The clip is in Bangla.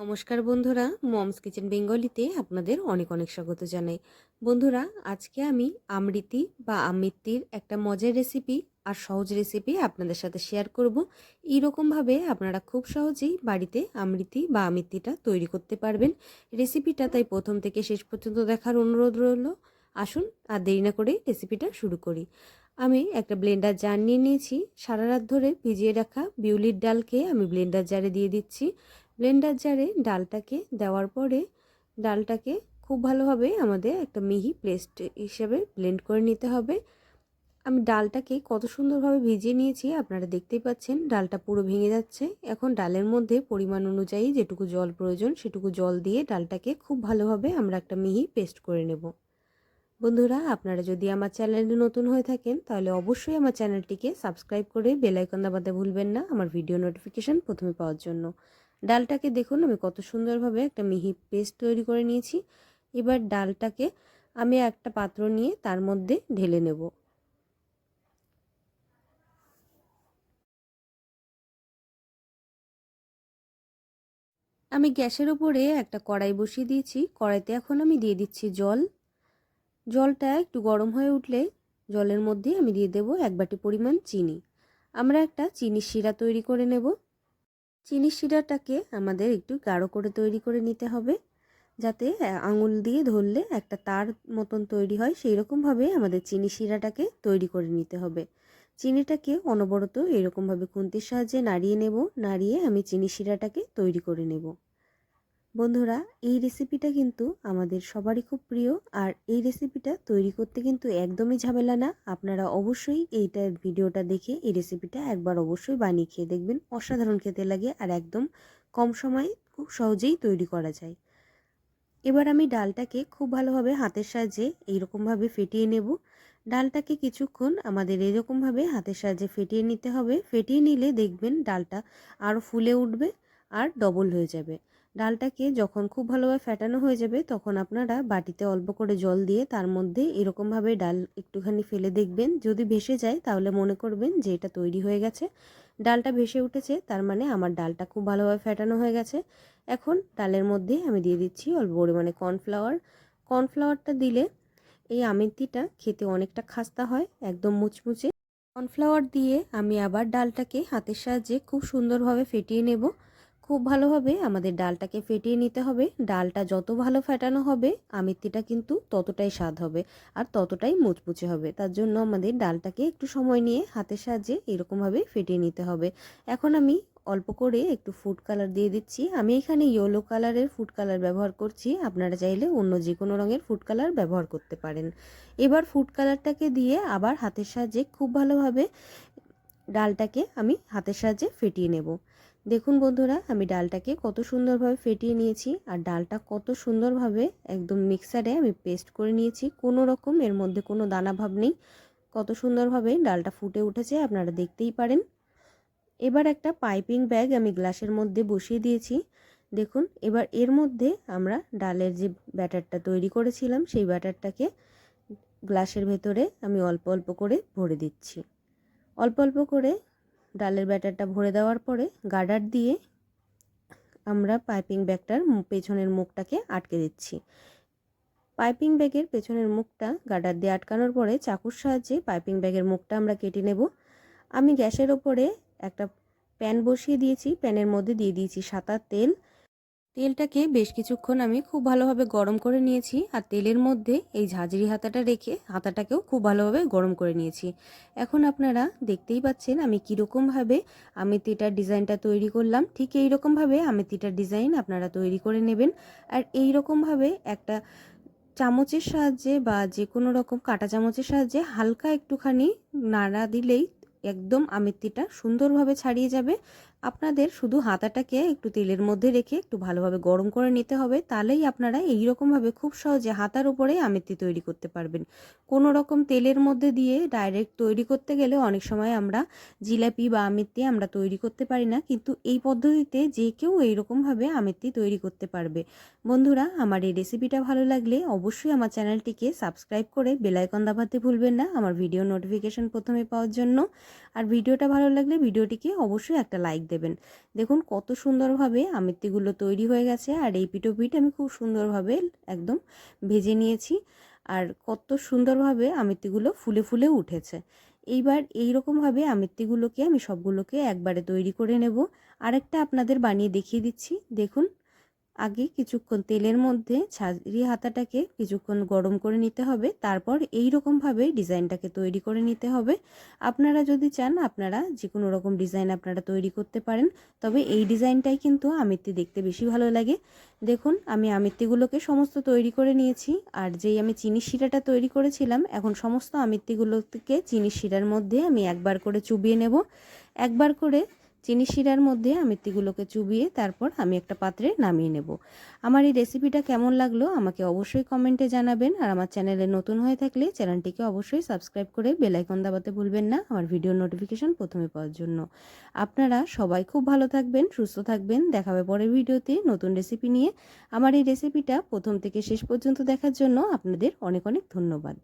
নমস্কার বন্ধুরা, মমস কিচেন বেঙ্গলিতে আপনাদের অনেক অনেক স্বাগত জানাই। বন্ধুরা, আজকে আমি আমৃতি বা আমৃত্তির একটা মজার রেসিপি আর সহজ রেসিপি আপনাদের সাথে শেয়ার করব। এইরকমভাবে আপনারা খুব সহজেই বাড়িতে আমৃতি বা আমৃত্তিটা তৈরি করতে পারবেন। রেসিপিটা তাই প্রথম থেকে শেষ পর্যন্ত দেখার অনুরোধ রইল। আসুন আর দেরি না করে রেসিপিটা শুরু করি। আমি একটা ব্লেন্ডার জার নিয়ে নিয়েছি। সারা রাত ধরে ভিজিয়ে রাখা বিউলির ডালকে আমি ব্লেন্ডার জারে দিয়ে দিচ্ছি। ব্লেন্ডার জারে ডালটাকে দেওয়ার পরে ডালটাকে খুব ভালোভাবে আমাদের একটা মিহি পেস্ট হিসেবে ব্লেন্ড করে নিতে হবে। আমি ডালটাকে কত সুন্দরভাবে ভিজিয়ে নিয়েছি, আপনারা দেখতেই পাচ্ছেন ডালটা পুরো ভেঙে যাচ্ছে। এখন ডালের মধ্যে পরিমাণ অনুযায়ী যেটুকু জল প্রয়োজন সেটুকু জল দিয়ে ডালটাকে খুব ভালোভাবে আমরা একটা মিহি পেস্ট করে নেব। বন্ধুরা, আপনারা যদি আমার চ্যানেলে নতুন হয়ে থাকেন, তাহলে অবশ্যই আমার চ্যানেলটিকে সাবস্ক্রাইব করে বেলাইকন দাবাতে ভুলবেন না, আমার ভিডিও নোটিফিকেশান প্রথমে পাওয়ার জন্য। ডালটাকে দেখুন, আমি কত সুন্দরভাবে একটা মিহি পেস্ট তৈরি করে নিয়েছি। এবার ডালটাকে আমি একটা পাত্র নিয়ে তার মধ্যে ঢেলে নেব। আমি গ্যাসের ওপরে একটা কড়াই বসিয়ে দিয়েছি। কড়াইতে এখন আমি দিয়ে দিচ্ছি জল। জলটা একটু গরম হয়ে উঠলে জলের মধ্যে আমি দিয়ে দেব এক বাটি পরিমাণ চিনি। আমরা একটা চিনির শিরা তৈরি করে নেব। চিনির শিরাটাকে আমাদের একটু গাঢ় করে তৈরি করে নিতে হবে। যাতে আঙুল দিয়ে ধরলে একটা তার মতন তৈরি হয়, সেই রকমভাবে আমাদের চিনি শিরাটাকে তৈরি করে নিতে হবে। চিনিটাকে অনবরত এরকমভাবে খুন্তির সাহায্যে নাড়িয়ে নেব, নাড়িয়ে আমি চিনি শিরাটাকে তৈরি করে নেব। বন্ধুরা, এই রেসিপিটা কিন্তু আমাদের সবারই খুব প্রিয় আর এই রেসিপিটা তৈরি করতে কিন্তু একদমই ঝামেলা না। আপনারা অবশ্যই এইটা ভিডিওটা দেখে এই রেসিপিটা একবার অবশ্যই বানিয়ে খেয়ে দেখবেন। অসাধারণ খেতে লাগে আর একদম কম সময়ে খুব সহজেই তৈরি করা যায়। এবার আমি ডালটাকে খুব ভালোভাবে হাতের সাহায্যে এইরকমভাবে ফেটিয়ে নেব। ডালটাকে কিছুক্ষণ আমাদের এরকমভাবে হাতের সাহায্যে ফেটিয়ে নিতে হবে। ফেটিয়ে নিলে দেখবেন ডালটা আরও ফুলে উঠবে আর ডবল হয়ে যাবে। ডালটাকে যখন খুব ভালোভাবে ফ্যাটানো হয়ে যাবে, তখন আপনারা বাটিতে অল্প করে জল দিয়ে তার মধ্যে এরকমভাবে ডাল একটুখানি ফেলে দেখবেন। যদি ভেসে যায়, তাহলে মনে করবেন যে এটা তৈরি হয়ে গেছে। ডালটা ভেসে উঠেছে, তার মানে আমার ডালটা খুব ভালোভাবে ফ্যাটানো হয়ে গেছে। এখন ডালের মধ্যে আমি দিয়ে দিচ্ছি অল্প পরিমাণে কর্নফ্লাওয়ার। কর্নফ্লাওয়ারটা দিলে এই আমেতিটা খেতে অনেকটা খাস্তা হয়, একদম মুচমুচে। কর্নফ্লাওয়ার দিয়ে আমি আবার ডালটাকে হাতের সাহায্যে খুব সুন্দরভাবে ফেটিয়ে নেব। খুব ভালোভাবে আমাদের ডালটাকে ফেটিয়ে নিতে হবে। ডালটা যত ভালো ফেটানো হবে, আমিত্তিটা কিন্তু ততটাই স্বাদ হবে আর ততটাই মুচমুচে হবে। তার জন্য আমাদের ডালটাকে একটু সময় নিয়ে হাতের সাহায্যে এরকমভাবে ফেটিয়ে নিতে হবে। এখন আমি অল্প করে একটু ফুড কালার দিয়ে দিচ্ছি। আমি এখানে ইয়েলো কালারের ফুড কালার ব্যবহার করছি। আপনারা চাইলে অন্য যে কোনো রঙের ফুড কালার ব্যবহার করতে পারেন। এবার ফুড কালারটাকে দিয়ে আবার হাতের সাহায্যে খুব ভালোভাবে ডালটাকে আমি হাতের সাহায্যে ফেটিয়ে নেব। দেখুন বন্ধুরা, আমি ডালটাকে কত সুন্দরভাবে ফেটিয়ে নিয়েছি আর ডালটা কত সুন্দরভাবে একদম মিক্সারে আমি পেস্ট করে নিয়েছি। কোনো রকম এর মধ্যে কোনো দানা ভাব নেই। কত সুন্দরভাবে ডালটা ফুটে উঠেছে, আপনারা দেখতেই পারেন। এবার একটা পাইপিং ব্যাগ আমি গ্লাসের মধ্যে বসিয়ে দিয়েছি। দেখুন, এবার এর মধ্যে আমরা ডালের যে ব্যাটারটা তৈরি করেছিলাম, সেই ব্যাটারটাকে গ্লাসের ভেতরে আমি অল্প অল্প করে ভরে দিচ্ছি। অল্প অল্প করে ডালের ব্যাটারটা ভরে দেওয়ার পরে গার্ডার দিয়ে আমরা পাইপিং ব্যাগটার পেছনের মুখটাকে আটকে দিচ্ছি। পাইপিং ব্যাগের পেছনের মুখটা গার্ডার দিয়ে আটকানোর পরে চাকুর সাহায্যে পাইপিং ব্যাগের মুখটা আমরা কেটে নেব। আমি গ্যাসের ওপরে একটা প্যান বসিয়ে দিয়েছি। প্যানের মধ্যে দিয়ে দিয়েছি সাদা তেল। তেলটাকে বেশ কিছুক্ষণ আমি খুব ভালোভাবে গরম করে নিয়েছি আর তেলের মধ্যে এই ঝাঁঝরি হাতাটা রেখে হাতাটাকেও খুব ভালোভাবে গরম করে নিয়েছি। এখন আপনারা দেখতেই পাচ্ছেন আমি কীরকমভাবে আমেতিটার ডিজাইনটা তৈরি করলাম। ঠিক এই রকমভাবে আমেতিটার ডিজাইন আপনারা তৈরি করে নেবেন। আর এই রকমভাবে একটা চামচের সাহায্যে বা যে কোনো রকম কাটা চামচের সাহায্যে হালকা একটুখানি নাড়া দিলেই একদম আমেত্তিটা সুন্দরভাবে ছাড়িয়ে যাবে। আপনাদের শুধু হাতাটাকে একটু তেলের মধ্যে রেখে একটু ভালোভাবে গরম করে নিতে হবে, তাহলেই আপনারা এই রকমভাবে খুব সহজে হাতার উপরে আমেত্তি তৈরি করতে পারবেন। কোনো রকম তেলের মধ্যে দিয়ে ডাইরেক্ট তৈরি করতে গেলে অনেক সময় আমরা জিলাপি বা আমেত্তি আমরা তৈরি করতে পারি না, কিন্তু এই পদ্ধতিতে যে কেউ এইরকমভাবে আমেত্তি তৈরি করতে পারবে। বন্ধুরা, আমার এই রেসিপিটা ভালো লাগলে অবশ্যই আমার চ্যানেলটিকে সাবস্ক্রাইব করে বেলাইকন দাবাতে ভুলবেন না, আমার ভিডিও নোটিফিকেশন প্রথমে পাওয়ার জন্য। আর ভিডিওটা ভালো লাগলে ভিডিওটিকে অবশ্যই একটা লাইক দেবেন। দেখুন কত সুন্দরভাবে আমিত্তিগুলো তৈরি হয়ে গেছে আর এই পিঠো পিঠ আমি খুব সুন্দরভাবে একদম ভেজে নিয়েছি আর কত সুন্দরভাবে আমিত্তিগুলো ফুলে ফুলে উঠেছে। এইবার এই রকমভাবে আমিত্তিগুলোকে আমি সবগুলোকে একবারে তৈরি করে নেব। আরেকটা আপনাদের বানিয়ে দেখিয়ে দিচ্ছি। দেখুন আগে কিছুক্ষণ তেলের মধ্যে ছাঁচড়ি হাতাটাকে কিছুক্ষণ গরম করে নিতে হবে। তারপর এই রকমভাবে ডিজাইনটাকে তৈরি করে নিতে হবে। আপনারা যদি চান, আপনারা যে কোনো রকম ডিজাইন আপনারা তৈরি করতে পারেন। তবে এই ডিজাইনটাই কিন্তু আমিত্তি দেখতে বেশি ভালো লাগে। দেখুন, আমি আমিত্তিগুলোকে সমস্ত তৈরি করে নিয়েছি। আর যেই আমি চিনি শিরাটা তৈরি করেছিলাম, এখন সমস্ত আমিত্তিগুলোকে চিনি শিরার মধ্যে আমি একবার করে চুবিয়ে নেব। একবার করে চিনি শিরার মধ্যে আমিত্তিগুলোকে চুবিয়ে তারপর আমি একটা পাত্রে নামিয়ে নেব। আমার এই রেসিপিটা কেমন লাগল আমাকে অবশ্যই কমেন্টে জানাবেন আর আমার চ্যানেলে নতুন হয়ে থাকলে চ্যানেলটিকে অবশ্যই সাবস্ক্রাইব করে বেলাইকন দাবাতে ভুলবেন না আমার ভিডিও নোটিফিকেশন প্রথমে পাওয়ার জন্য। আপনারা সবাই খুব ভালো থাকবেন, সুস্থ থাকবেন। দেখাবে পরের ভিডিওতে নতুন রেসিপি নিয়ে। আমার এই রেসিপিটা প্রথম থেকে শেষ পর্যন্ত দেখার জন্য আপনাদের অনেক অনেক ধন্যবাদ।